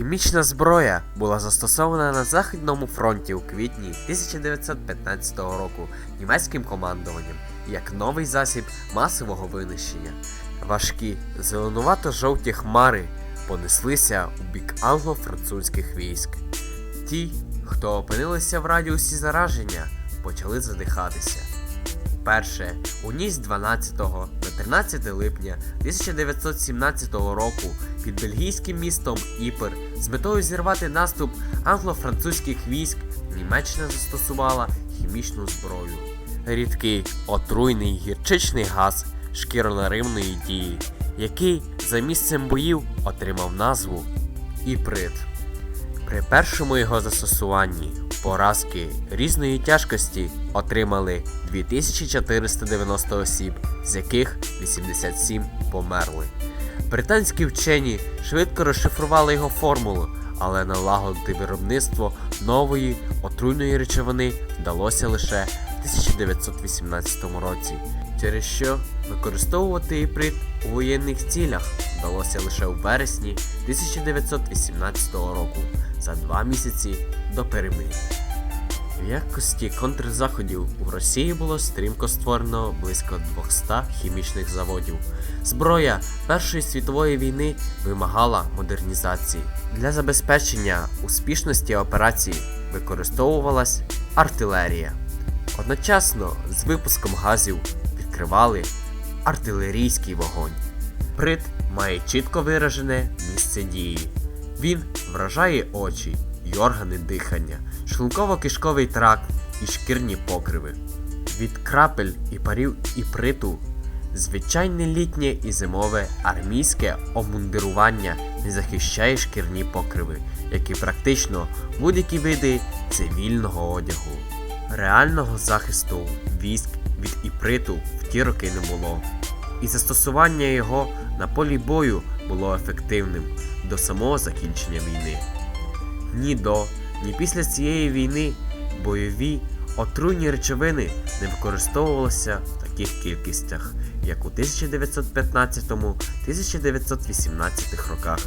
Хімічна зброя була застосована на Західному фронті у квітні 1915 року німецьким командуванням як новий засіб масового винищення. Важкі зеленувато-жовті хмари понеслися у бік англо-французьких військ. Ті, хто опинилися в радіусі зараження, почали задихатися. Перше, у ніч 12 на 13 липня 1917 року під бельгійським містом Іпер з метою зірвати наступ англо-французьких військ Німеччина застосувала хімічну зброю. Рідкий отруйний гірчичний газ шкіронаривної дії, який за місцем боїв отримав назву Іприт. При першому його застосуванні поразки різної тяжкості отримали 2490 осіб, з яких 87 померли. Британські вчені швидко розшифрували його формулу, але налагодити виробництво нової отруйної речовини вдалося лише в 1918 році, через що використовувати іприт у воєнних цілях вдалося лише у вересні 1918 року за два місяці до перемир'я. В якості контрзаходів у Росії було стрімко створено близько 200 хімічних заводів. Зброя Першої світової війни вимагала модернізації. Для забезпечення успішності операції використовувалась артилерія. Одночасно з випуском газів відкривали артилерійський вогонь. Прит має чітко виражене місце дії. Він вражає очі й органи дихання, шлунково-кишковий тракт і шкірні покриви. Від крапель і парів і приту звичайне літнє і зимове армійське обмундирування не захищає шкірні покриви, як і практично будь-які види цивільного одягу. Реального захисту військ від іприту в ті роки не було, і застосування його на полі бою було ефективним до самого закінчення війни. Ні до, ні після цієї війни бойові отруйні речовини не використовувалися в таких кількостях, як у 1915-1918 роках.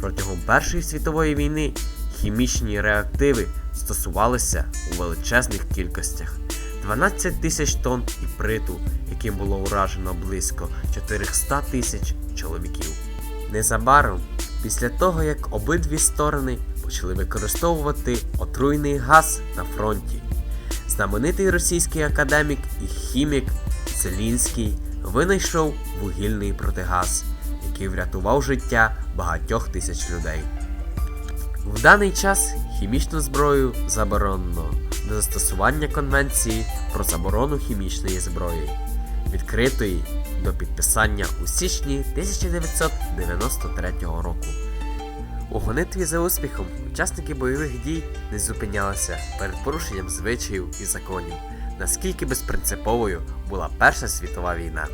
Протягом Першої світової війни хімічні реактиви стосувалися у величезних кількостях. 12 тисяч тонн іприту, яким було уражено близько 400 тисяч чоловіків. Незабаром, після того як обидві сторони почали використовувати отруйний газ на фронті, знаменитий російський академік і хімік Целінський винайшов вугільний протигаз, який врятував життя багатьох тисяч людей. В даний час хімічну зброю заборонено до застосування Конвенції про заборону хімічної зброї, відкритої до підписання у січні 1993 року. У гонитві за успіхом учасники бойових дій не зупинялися перед порушенням звичаїв і законів, наскільки безпринциповою була Перша світова війна.